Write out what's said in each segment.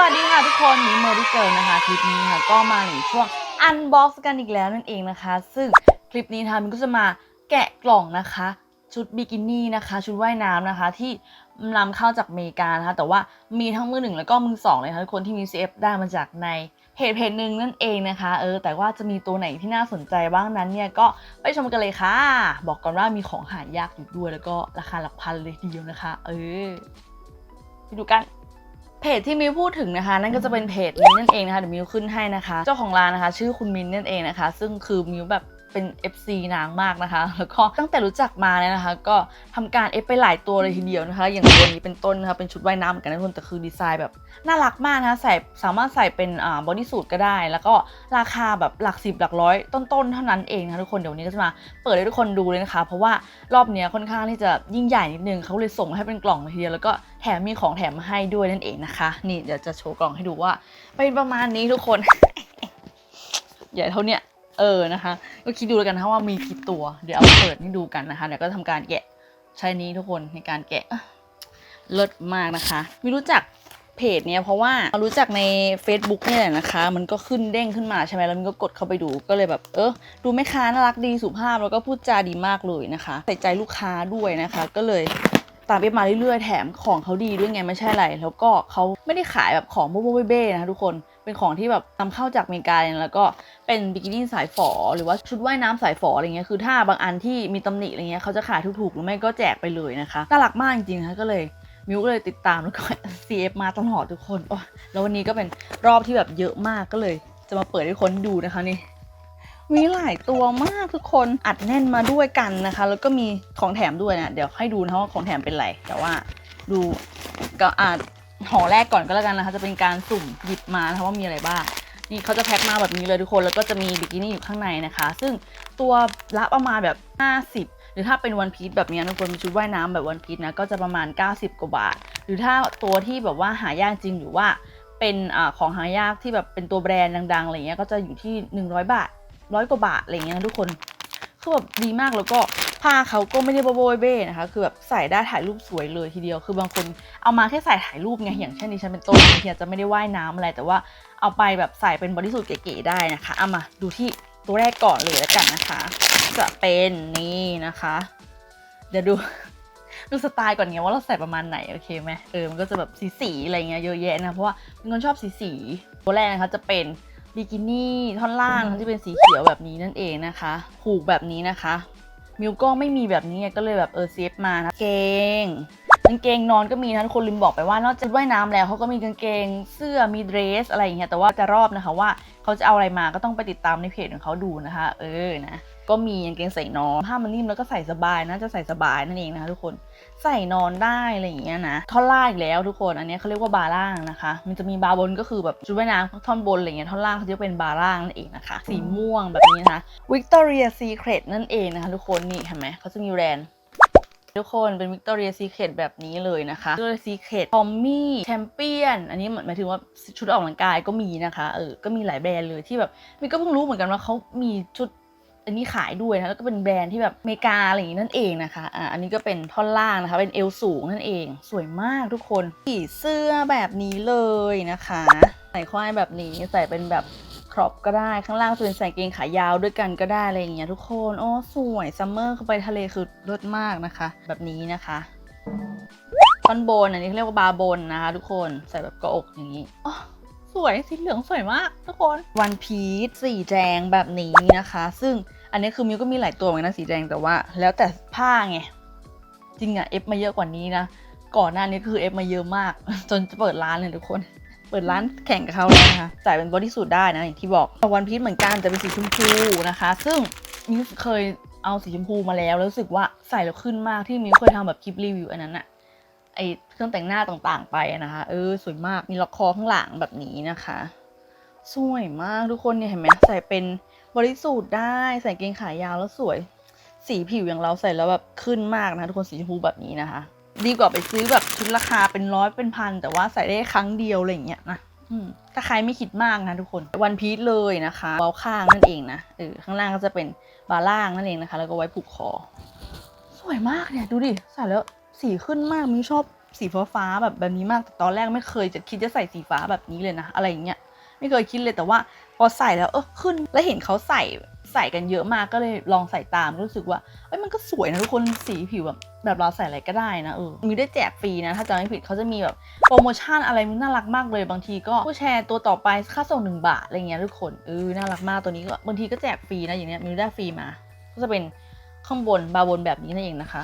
วัสดีค่ะทุกคนนี่เมิโมดิเกิลนะคะคลิปนี้ค่ะก็มาในช่วงอันบ็อกซ์กันอีกแล้วนั่นเองนะคะ ซึ่งคลิปนี้นะคะมินก็จะมาแกะกล่องนะคะ ชุดบิกินี่นะคะ ชุดว่ายน้ำนะคะ ที่นำเข้าจากอเมริกานะคะแต่ว่ามีทั้งมือหนึ่งแล้วก็มือสองเลยค่ะทุกคนที่มี CF ได้มาจากในเพจเพจหนึ่งนั่นเองนะคะเออแต่ว่าจะมีตัวไหนที่น่าสนใจบ้างนั้นเนี่ยก็ไปชมกันเลยค่ะ บอกก่อนว่ามีของหายากอยู่ด้วยแล้วก็ราคาหลักพันเลยทีเดียวนะคะ เออไปดูกัน เพจที่มิวพูดถึงนะคะ นั่นก็จะเป็นเพจนี้นั่นเองนะคะเดี๋ยวมิวขึ้นให้นะคะ เจ้าของร้านนะคะ ชื่อคุณมินนั่นเองนะคะ ซึ่งคือมิวแบบ เป็น FC นางมากนะคะ แล้วก็ตั้งแต่รู้จักมาเนี่ยนะคะ ก็ทำการเอฟไปหลายตัวเลยทีเดียวนะคะ อย่างตัวนี้เป็นต้นนะคะ เป็นชุดว่ายน้ำเหมือนกันนะทุกคนแต่คือดีไซน์แบบน่ารักมากนะคะใส่สามารถใส่เป็นอ่าบอดี้สูทก็ได้ แล้วก็ราคาแบบหลักสิบหลักร้อยต้นๆ เท่านั้นเองนะคะทุกคน เดี๋ยววันนี้ก็จะมาเปิดให้ทุกคนดูเลยนะคะ เพราะว่ารอบเนี้ยค่อนข้างที่จะยิ่งใหญ่นิดนึงเขาเลยส่งให้เป็นกล่องเลยทีเดียว แล้วก็แถมมีของแถมมาให้ด้วยนั่นเองนะคะ นี่เดี๋ยวจะโชว์กล่องให้ดูว่า เป็นประมาณนี้ทุกคน ใหญ่เท่าเนี้ย เออนะคะ ก็คิดดูแล้วกันนะว่ามีกี่ตัว เดี๋ยวเอาเปิดให้ดูกันนะคะเดี๋ยวก็ทำการแกะใช้นี้ทุกคนในการแกะเลิศมากนะคะไม่รู้จักเพจเนี้ยเพราะว่ารู้จักใน Facebook เนี่ยแหละนะคะ มันก็ขึ้นเด้งขึ้นมาใช่ไหมแล้วมันก็กดเข้าไปดูก็เลยแบบ เออดูแม่ค้าน่ารักดีสุภาพแล้วก็พูดจาดีมากเลยนะคะ ใส่ใจลูกค้าด้วยนะคะ ก็เลยตามไปมาเรื่อยๆแถมของเขาดีด้วยไงไม่ใช่อะไร แล้วก็เขาไม่ได้ขายแบบของโบ๊ะเบ้ๆนะะทุกคน เป็นของที่แบบนำเข้าจากอเมริกาเลยแล้วก็เป็นบิกินี่สายฝอ หรือว่าชุดว่ายน้ำสายฝออะไรเงี้ยคือถ้าบางอันที่มีตำหนิอะไรเงี้ยเขาจะขายถูกๆหรือไม่ก็แจกไปเลยนะคะน่ารักมากจริงๆนะคะก็เลยมิวก็เลยติดตามแล้วก็ CF มาตลอดทุกคนโอ้แล้ววันนี้ก็เป็นรอบที่แบบเยอะมากก็เลย จะมาเปิดให้คนดูนะคะนี่มีหลายตัวมากทุกคนอัดแน่นมาด้วยกันนะคะ แล้วก็มีของแถมด้วยนะเดี๋ยวให้ดูนะว่าของแถมเป็นอะไรแต่ว่าดูก็อ่า ห่อแรกก่อนก็แล้วกันนะคะ จะเป็นการสุ่มหยิบมานะคะว่ามีอะไรบ้าง นี่เขาจะแพ็คมาแบบนี้เลยทุกคน แล้วก็จะมีบิกินี่อยู่ข้างในนะคะ ซึ่งตัวละประมาณแบบ 50หรือถ้าเป็นวันพีซแบบนี้ทุกคนชุดว่ายน้ำแบบวันพีซนะก็จะประมาณ 90 กว่าบาท หรือถ้าตัวที่แบบว่าหายากจริงหรือว่าเป็นอของหายากที่แบบเป็นตัวแบรนด์ดังๆอะไรเงี้ยก็จะอยู่ที่ 100 บาทร้อยกว่าบาทอะไรเงี้ยนะทุกคนคือแบบดีมากแล้วก็ ผ้าเขาก็ไม่ได้โบยเบ้นะคะ คือแบบใส่ได้ถ่ายรูปสวยเลยทีเดียว คือบางคนเอามาแค่ใส่ถ่ายรูปไง อย่างเช่นดิฉันเป็นต้นเฮียจะไม่ได้ว่ายน้ำอะไร แต่ว่าเอาไปแบบใส่เป็นบอดี้สูทเก๋ๆได้นะคะ เอามาดูที่ตัวแรกก่อนเลยแล้วกันนะคะ จะเป็นนี่นะคะ เดี๋ยวดูดูสไตล์ก่อนไงว่าเราใส่ประมาณไหนโอเคไหมเออมันก็จะแบบสีๆอะไรเงี้ยเยอะแยะนะเพราะว่าเป็นคนชอบสีๆตัวแรกนะคะจะเป็นบิกินี่ท่อนล่างนะคะที่เป็นสีเขียวแบบนี้นั่นเองนะคะ ผูกแบบนี้นะคะ มิวก็ไม่มีแบบนี้ก็เลยแบบเออเซฟมานะเกงกางเกงนอนก็มีนะทุกคนลืมบอกไปว่านอกจากว่ายน้ำแล้วเขาก็มีกางเกงเสื้อมีเดรสอะไรอย่างเงี้ยแต่ว่าจะรอบนะคะว่าเขาจะเอาอะไรมาก็ต้องไปติดตามในเพจของเขาดูนะคะ เออนะ ก็มีกางเกงใส่นอนผ้ามันนิ่มแล้วก็ใส่สบายนะจะใส่สบายนั่นเองนะคะทุกคนใส่นอนได้อะไรอย่างเงี้ยนะท่อนล่างอีกแล้วทุกคนอันนี้เขาเรียกว่าบาร์ล่างนะคะ มันจะมีบาร์บนก็คือแบบชุดว่ายน้ำท่อนบนอะไรเงี้ยท่อนล่างเขาจะเป็นบาร์ล่างนั่นเองนะคะ สีม่วงแบบนี้นะคะ Victoria Secret นั่นเองนะคะทุกคนนี่เห็นไหมเขาจะมีแบรนด์ทุกคนเป็น Victoria Secret แบบนี้เลยนะคะ Victoria Secret Tommy Champion อันนี้หมายถึงว่าชุดออกกำลังกายก็มีนะคะเออก็มีหลายแบรนด์เลยที่แบบมิก็เพิ่งรู้เหมือนกันว่าเขามีชุด อันนี้ขายด้วยนะแล้วก็เป็นแบรนด์ที่แบบอเมริกาอะไรอย่างนี้นั่นเองนะคะอ่าอันนี้ก็เป็นท่อนล่างนะคะ เป็นเอวสูงนั่นเอง สวยมากทุกคนสีเสื้อแบบนี้เลยนะคะใส่ควายแบบนี้ใส่เป็นแบบครอปก็ได้ข้างล่างจะเป็นใส่เกงขายาวด้วยกันก็ได้อะไรอย่างเงี้ยทุกคนอ๋อสวยซัมเมอร์เข้าไปทะเลคือเลิศมากนะคะ แบบนี้นะคะท่อนบนอันนี้เขาเรียกว่าบาบนนะคะ ทุกคนใส่แบบกาะอกอย่างนี้อ๋อสวยสีเหลืองสวยมากทุกคนวันพีชสีแดงแบบนี้นะคะ ซึ่ง อันนี้คือมิวก็มีหลายตัวเหมือนกันนะสีแดงแต่ว่า แล้วแต่ผ้าไง จริงอะเอฟมาเยอะกว่านี้นะ ก่อนหน้านี้คือเอฟมาเยอะมาก จนจะเปิดร้านเลยทุกคน เปิดร้านแข่งกับเขาแล้วนะคะใส่เป็นบอดี้สูทได้นะอย่างที่บอกวันพีชเหมือนกันแต่เป็นสีชมพูนะคะ ซึ่งมิวเคยเอาสีชมพูมาแล้วแล้วรู้สึกว่าใส่แล้วขึ้นมากที่มิวเคยทำแบบคลิปรีวิวอันนั้นอะไอเครื่องแต่งหน้าต่างๆ ไปนะคะเออสวยมากมีล็อกคอข้างหลังแบบนี้นะคะ สวยมากทุกคนเนี่ยเห็นไหมใส่เป็น บริสูทธ์ได้ใส่เกงขายาวแล้วสวย สีผิวอย่างเราใส่แล้วแบบขึ้นมากนะทุกคนสีชมพูแบบนี้นะคะ ดีกว่าไปซื้อแบบชุดราคาเป็นร้อยเป็นพัน แต่ว่าใส่ได้ครั้งเดียวอะไรอย่างเงี้ยนะถ้าใครไม่คิดมากนะทุกคนวันพีชเลยนะคะเบาข้างนั่นเองนะเออข้างล่างก็จะเป็นบาล่างนั่นเองนะคะ แล้วก็ไว้ผูกคอ สวยมากเนี่ยดูดิใส่แล้วสีขึ้นมากมิวชอบสีฟ้าฟ้าแบบแบบนี้มากแต่ตอนแรกไม่เคยจะคิดจะใส่สีฟ้าแบบนี้เลยนะ อะไรอย่างเงี้ยไม่เคยคิดเลยแต่ว่า พอใส่แล้วเออขึ้นแล้วเห็นเขาใส่ใส่กันเยอะมากก็เลยลองใส่ตามรู้สึกว่าเอ้ยมันก็สวยนะทุกคนสีผิวแบบแบบเราใส่อะไรก็ได้นะเออมีได้แจกฟรีนะ ถ้าจำไม่ผิดเขาจะมีแบบโปรโมชั่นอะไรมันน่ารักมากเลยบางทีก็ผู้แชร์ตัวต่อไปค่าส่งหนึ่งบาทอะไรเงี้ยทุกคนเออน่ารักมากตัวนี้ก็บางทีก็แจกฟรีนะอย่างเนี้ยมิวได้ฟรีมา ก็จะเป็นข้างบนบาบนแบบนี้นั่นเองนะคะ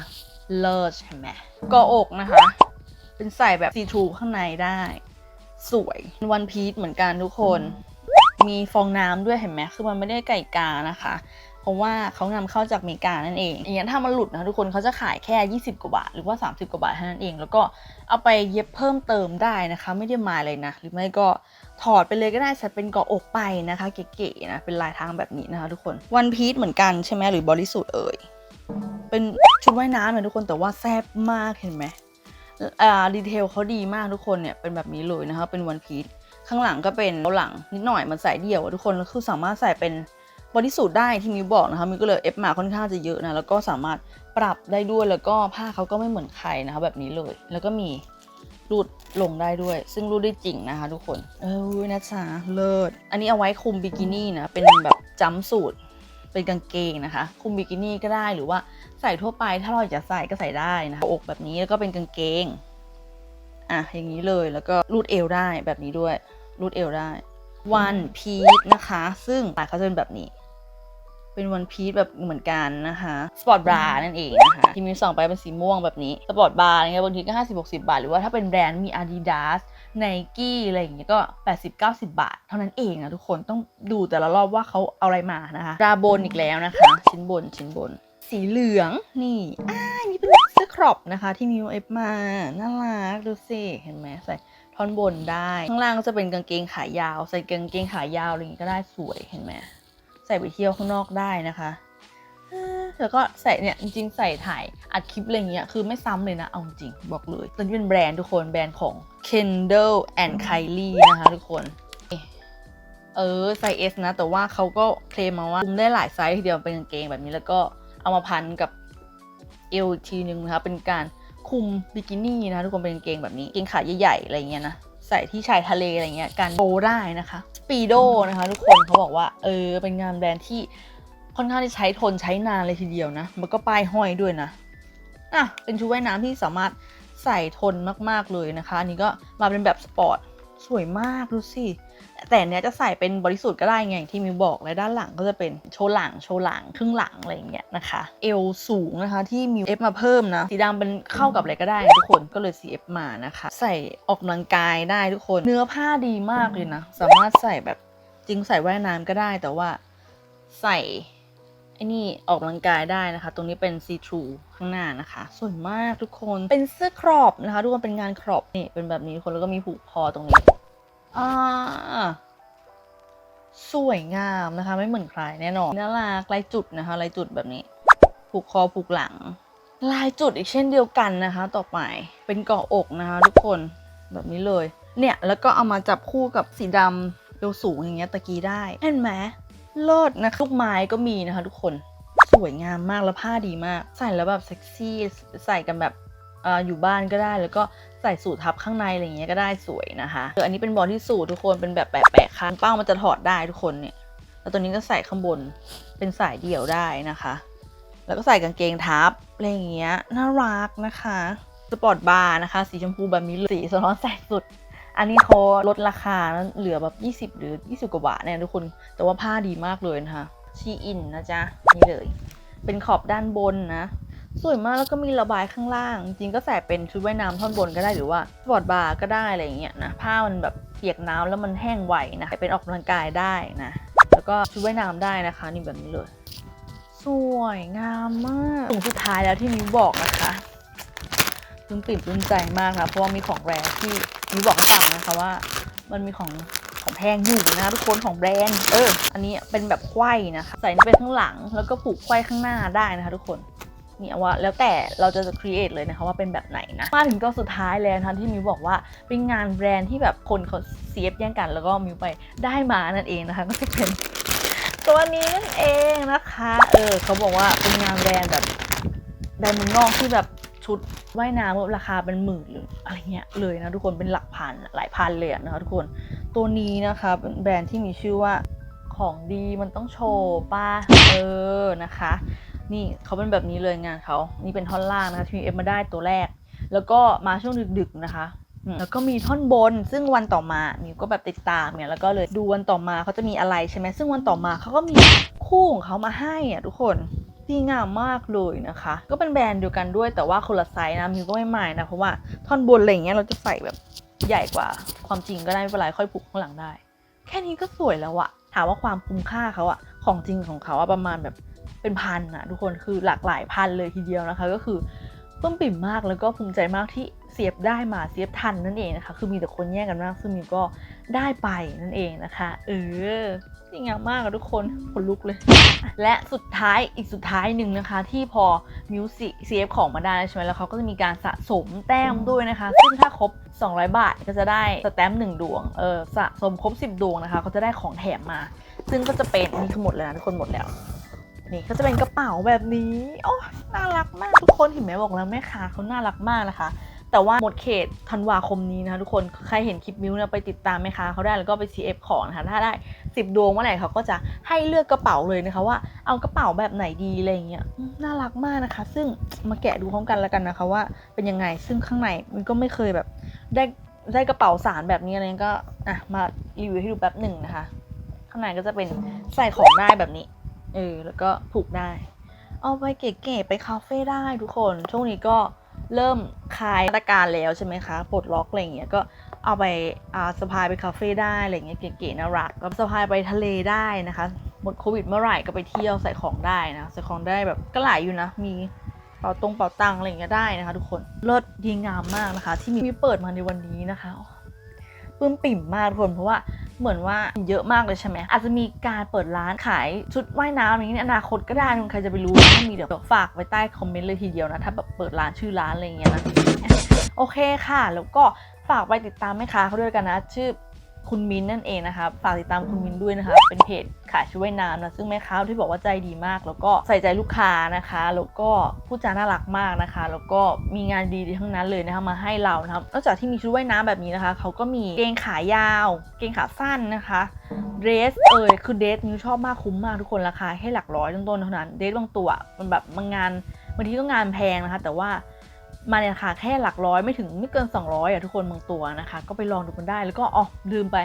เลิศใช่ไหมกออกนะคะ เป็นใส่แบบซีทรูข้างในได้ สวยวันพีชเหมือนกันทุกคน มีฟองน้ำด้วยเห็นไหมคือมันไม่ได้ไก่กานะคะ เพราะว่าเขานำเข้าจากอเมริกานั่นเองอย่างนี้ถ้ามันหลุดนะทุกคนเขาจะขายแค่ 20 กว่าบาท หรือว่า 30 กว่าบาทเท่านั้นเอง แล้วก็เอาไปเย็บเพิ่มเติมได้นะคะ ไม่ได้มาเลยนะ หรือไม่ก็ถอดไปเลยก็ได้ใส่เป็นเกาะอกไปนะคะ เก๋ๆนะ เป็นลายทางแบบนี้นะคะ ทุกคน วันพีชเหมือนกันใช่ไหมหรือบริสุทธิ์เอ่ย เป็นชุดว่ายน้ำเลยทุกคน แต่ว่าแซ่บมากเห็นไหมอ่าดีเทลเขาดีมากทุกคนเนี่ย เป็นแบบนี้เลยนะคะ เป็นวันพีช ข้างหลังก็เป็นหลังนิดหน่อยมันใส่เดี่ยวอะทุกคนคือสามารถใส่เป็นบอดี้สูทได้ที่มิวบอกนะคะมิวก็เลยเอฟมาค่อนข้างจะเยอะนะแล้วก็สามารถปรับได้ด้วยแล้วก็ผ้าเขาก็ไม่เหมือนใครนะคะแบบนี้เลย แล้วก็มีรูดลงได้ด้วย ซึ่งรูดได้จริงนะคะ ทุกคน เออนะจ๊ะเลิศอันนี้เอาไว้คลุมบิกินี่นะเป็นแบบจัมสูทเป็นกางเกงนะคะคลุมบิกินี่ก็ได้หรือว่าใส่ทั่วไปถ้าเราอยากใส่ก็ใส่ได้นะคะอกแบบนี้แล้วก็เป็นกางเกง อะอย่างนี้เลยแล้วก็รูดเอวได้แบบนี้ด้วย รูดเอวได้ วันพีชนะคะ ซึ่งลายเขาจะเป็นแบบนี้ เป็นวันพีชแบบเหมือนกันนะคะสปอร์ตบรานั่นเองนะคะที่มีสองไปเป็นสีม่วงแบบนี้สปอร์ตบราเนี่ยบางทีก็50 60บหกสิบาท หรือว่าถ้าเป็นแบรนด์มี Adidas Nike อะไรอย่างเงี้ยก็ 80 90 บาท เท่านั้นเองนะทุกคนต้องดูแต่ละรอบว่าเขาเอาอะไรมานะคะดาบนอีกแล้วนะคะ ชิ้นบนชิ้นบน สีเหลืองนี่อ่านี่เป็น ครอปนะคะ ที่มิวเอฟมา น่ารัก ดูสิ เห็นไหมใส่ท่อนบนได้ ข้างล่างก็จะเป็นกางเกงขายาว ใส่กางเกงขายาวอะไรอย่างงี้ก็ได้สวยเห็นไหมใส่ไปเที่ยวข้างนอกได้นะคะแล้วก็ใส่เนี่ยจริงๆใส่ถ่ายอัดคลิปอะไรเงี้ยคือไม่ซ้ำเลยนะ เอาจริงบอกเลยตัวนี้เป็นแบรนด์ทุกคนแบรนด์ของ Kendall and Kylie นะคะทุกคนเออไซส์ S นะ แต่ว่าเขาก็เคลมมาว่าคุมได้หลายไซส์ทีเดียวเป็นกางเกงแบบนี้แล้วก็เอามาพันกับ เอวอีกทีนึงนะคะเป็นการคุมบิกินี่นะคะทุกคนเป็นกางเกงแบบนี้เกงขาใหญ่ๆอะไรเงี้ยนะใส่ที่ชายทะเลอะไรเงี้ยการโตได้นะคะสปีโดนะคะทุกคนเขาบอกว่าเออเป็นงานแบรนด์ที่ค่อนข้างที่ใช้ทนใช้นานเลยทีเดียวนะมันก็ป้ายห้อยด้วยนะอะเป็นชุดว่ายน้ำที่สามารถใส่ทนมากๆเลยนะคะอันนี้ก็มาเป็นแบบสปอร์ต สวยมากดูสิ แต่เนี้ยจะใส่เป็นบริสุทธิ์ก็ได้ไงอย่างที่มิวบอกและด้านหลังก็จะเป็นโชว์หลังโชว์หลังครึ่งหลังอะไรอย่างเงี้ยนะคะ เอวสูงนะคะที่มิวเอฟมาเพิ่มนะ สีดำเป็นเข้ากับอะไรก็ได้ทุกคนก็เลย CF มานะคะ ใส่ออกกำลังกายได้ทุกคนเนื้อผ้าดีมากเลยนะ สามารถใส่แบบจริงใส่ว่ายน้ำก็ได้แต่ว่าใส่ไอ้นี่ออกกำลังกายได้นะคะ ตรงนี้เป็น see through ข้างหน้านะคะ สวยมากทุกคน เป็นเสื้อครอบนะคะ ทุกคนเป็นงานครอบนี่เป็นแบบนี้ทุกคนแล้วก็มีผูกคอตรงนี้ อ่าสวยงามนะคะ ไม่เหมือนใครแน่นอนน่ารักลายจุดนะคะลายจุดแบบนี้ ผูกคอผูกหลัง ลายจุดอีกเช่นเดียวกันนะคะ ต่อไปเป็นเกาะอกนะคะ ทุกคนแบบนี้เลย เนี่ยแล้วก็เอามาจับคู่กับสีดำเอวสูงอย่างเงี้ยตะกี้ได้เห็นไหมเลิศนะลูกไม้ก็มีนะคะ ทุกคนสวยงามมากแล้วผ้าดีมาก ใส่แล้วแบบเซ็กซี่ใส่กันแบบ อยู่บ้านก็ได้แล้วก็ใส่สูททับข้างในอะไรอย่างเงี้ยก็ได้สวยนะคะเอออันนี้เป็นบอดี้สูททุกคนเป็นแบบแปะๆคันเป้ามันจะถอดได้ทุกคนเนี่ยแล้วตัวนี้ก็ใส่ข้างบนเป็นสายเดี่ยวได้นะคะ แล้วก็ใส่กางเกงทับอะไรอย่างเงี้ยน่ารักนะคะสปอร์ตบาร์นะคะ สีชมพูแบบนี้เลยสีสะท้อนแสงสุด อันนี้เขาลดราคานะเหลือแบบ 20 หรือ 20 กว่าบาทเนี่ยทุกคน แต่ว่าผ้าดีมากเลยนะคะชีอินนะจ๊ะ นี่เลย เป็นขอบด้านบนนะ สวยมากแล้วก็มีระบายข้างล่าง จริงก็ใส่เป็นชุดว่ายน้ำท่อนบนก็ได้หรือว่าสปอร์ตบาร์ก็ได้อะไรอย่างเงี้ยนะผ้ามันแบบเปียกน้ำแล้วมันแห้งไวนะเป็นออกกำลังกายได้นะ แล้วก็ชุดว่ายน้ำได้นะคะนี่แบบนี้เลย สวยงามมากถุงสุดท้ายแล้วที่นิ้วบอกนะคะปลื้มปิ่มปลื้มใจมากนะเพราะว่ามีของแรงที่นิ้วบอกให้ฟังนะคะว่า มันมีของของแพงอยู่นะทุกคนของแบรนด์เออ อันนี้เป็นแบบไขว้นะคะใส่นี่เป็นข้างหลัง แล้วก็ผูกไขว้ข้างหน้าได้นะคะทุกคน เนี่ยว่าแล้วแต่เราจะครีเอทเลยนะคะว่าเป็นแบบไหนนะ มาถึงก็สุดท้ายแล้วนะคะที่มิวบอกว่าเป็นงานแบรนด์ที่แบบคนเขาเซียบแย่งกัน แล้วก็มิวไปได้มานั่นเองนะคะก็จะเป็นตัวนี้นั่นเองนะคะ เออเขาบอกว่าเป็นงานแบรนด์แบบแบรนด์มืองนอกที่แบบชุดว่ายน้ำราคาเป็นหมื่นหรืออะไรเงี้ยเลยนะทุกคนเป็นหลักพันหลายพันเลยนะคะทุกคนตัวนี้นะคะเป็นแบรนด์ที่มีชื่อว่าของดีมันต้องโชว์ป้าเออนะคะ นี่เขาเป็นแบบนี้เลยงานเขา นี่เป็นท่อนล่างนะคะที่มีเอฟมาได้ตัวแรก แล้วก็มาช่วงดึกๆนะคะ แล้วก็มีท่อนบน ซึ่งวันต่อมามิวก็แบบติดตามเนี่ยแล้วก็เลยดูวันต่อมาเขาจะมีอะไรใช่ไหมซึ่งวันต่อมาเขาก็มีคู่ของเขามาให้อะทุกคนดีงามมากเลยนะคะ ก็เป็นแบรนด์เดียวกันด้วยแต่ว่าคนละไซส์นะมิวก็ไม่หมายนะเพราะว่าท่อนบนอะไรเงี้ยเราจะใส่แบบใหญ่กว่าความจริงก็ได้ไม่เป็นไรค่อยผูกข้างหลังได้ แค่นี้ก็สวยแล้วอะถามว่าความคุ้มค่าเขาอะของจริงของเขาอะประมาณแบบ เป็นพันอะทุกคนคือหลากหลายพันเลยทีเดียวนะคะ ก็คือปลื้มปิ่มมากแล้วก็ภูมิใจมากที่เสียบได้มาเสียบทันนั่นเองนะคะ คือมีแต่คนแย่งกันมาก ซึ่งมิวก็ได้ไปนั่นเองนะคะ เออดีงามมากอะทุกคนขนลุกเลย และสุดท้ายอีกสุดท้ายหนึ่งนะคะ ที่พอมิวสิเซฟของมาได้ใช่ไหมแล้วเขาก็จะมีการสะสมแต้มด้วยนะคะ ซึ่งถ้าครบ 200 บาทก็จะได้สแตมป์หนึ่งดวงเออสะสมครบ 10 ดวงนะคะเขาจะได้ของแถมมา ซึ่งก็จะเป็นนี่คือหมดแล้วนะทุกคนหมดแล้ว นี่ก็จะเป็นกระเป๋าแบบนี้ โอ้น่ารักมากทุกคนเห็นไหมบอกแล้วแม่ค้าเขาน่ารักมากนะคะ แต่ว่าหมดเขตธันวาคมนี้นะคะทุกคนใครเห็นคลิปมิวเนี่ยไปติดตามแม่ค้าเขาได้แล้วก็ไป CF ของนะคะถ้าได้ 10 ดวงเมื่อไหร่เขาก็จะให้เลือกกระเป๋าเลยนะคะ ว่าเอากระเป๋าแบบไหนดีอะไรเงี้ยน่ารักมากนะคะ ซึ่งมาแกะดูพร้อมกันแล้วกันนะคะว่าเป็นยังไงซึ่งข้างในมันก็ไม่เคยแบบได้ได้กระเป๋าสารแบบนี้อะไรก็อะมารีวิวให้ดูแป๊บหนึ่งนะคะ ข้างในก็จะเป็นใส่ของได้แบบนี้ เออแล้วก็ผูกได้ เอาไปเก๋ๆไปคาเฟ่ได้ทุกคน ช่วงนี้ก็เริ่มคลายมาตรการแล้วใช่ไหมคะปลดล็อกอะไรเงี้ยก็เอาไปอ่าสะพายไปคาเฟ่ได้อะไรเงี้ยเก๋ๆน่ารักก็สะพายไปทะเลได้นะคะหมดโควิดเมื่อไหร่ก็ไปเที่ยวใส่ของได้นะใส่ของได้แบบก็หลายอยู่นะมีเป๋าตรงเป๋าตังอะไรเงี้ยได้นะคะ ทุกคนเลิศดีงามมากนะคะ ที่มีเปิดมาในวันนี้นะคะปื้มปิ่มมากทุกคนเพราะว่า เหมือนว่าเยอะมากเลยใช่ไหมอาจจะมีการเปิดร้านขายชุดว่ายน้ำอย่างนี้ในอนาคตก็ได้ใครจะไปรู้ถ้ามีเดี๋ยวฝากไว้ใต้คอมเมนต์เลยทีเดียวนะ ถ้าแบบเปิดร้านชื่อร้านอะไรอย่างเงี้ยนะโอเคค่ะ แล้วก็ฝากไปติดตามแม่ค้าเขาด้วยกันนะ ชื่อ คุณมิ้นท์นั่นเองนะคะฝากติดตามคุณมิ้นท์ด้วยนะคะ เป็นเพจขายชุดว่ายน้ำนะซึ่งแม่ค้าที่บอกว่าใจดีมาก แล้วก็ใส่ใจลูกค้านะคะ แล้วก็พูดจาน่ารักมากนะคะ แล้วก็มีงานดีๆทั้งนั้นเลยนะคะมาให้เรานะครับนอกจากที่มีชุดว่ายน้ำแบบนี้นะคะเขาก็มีเกงขายาว เกงขาสั้นนะคะเดรสเอยคือเดรสมิวชอบมากคุ้มมากทุกคนราคาแค่หลักร้อยต้นๆเท่านั้นเดรสบางตัวมันแบบบางงานบางทีก็งานแพงนะคะ แต่ว่า มาเนี่ยค่ะแค่หลักร้อยไม่ถึงไม่เกิน 200อะทุกคนบางตัวนะคะ ก็ไปลองดูกันได้แล้วก็อ๋อลืมไป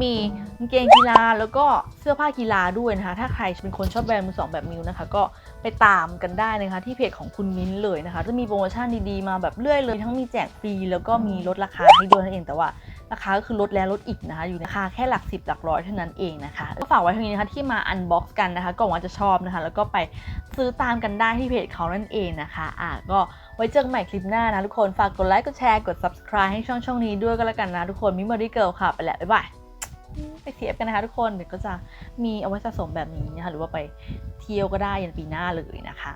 มีกางเกงกีฬาแล้วก็เสื้อผ้ากีฬาด้วยนะคะ ถ้าใครเป็นคนชอบแบรนด์มือสองแบบมิวนะคะ ก็ไปตามกันได้นะคะ ที่เพจของคุณมิ้นเลยนะคะจะมีโปรโมชั่นดีๆมาแบบเรื่อยเลย ทั้งมีแจกฟรีแล้วก็มีลดราคาให้ด้วยนั่นเองแต่ว่า ราคาก็คือลดแล้วลดอีกนะคะอยู่ในราคาแค่หลักสิบหลักร้อยเท่านั้นเองนะคะก็ฝากไว้เท่านี้นะคะที่มาอันบ็อกซ์กันนะคะก็หวังว่าจะชอบนะคะ แล้วก็ไปซื้อตามกันได้ที่เพจเขานั่นเองนะคะอะก็ไว้เจอกันใหม่คลิปหน้านะทุกคนฝากกดไลค์กดแชร์กด subscribe ให้ช่องช่องนี้ด้วยก็แล้วกันนะทุกคนมิม o รี่เกิลค่ะไปแล้วบ๊ายบายไปเทียบกันนะคะทุกคนเดี๋ยวก็จะมีเอาไว้สะสมแบบนี้นะคะหรือว่าไปเที่ยวก็ได้ยันปีหน้าเลยนะคะ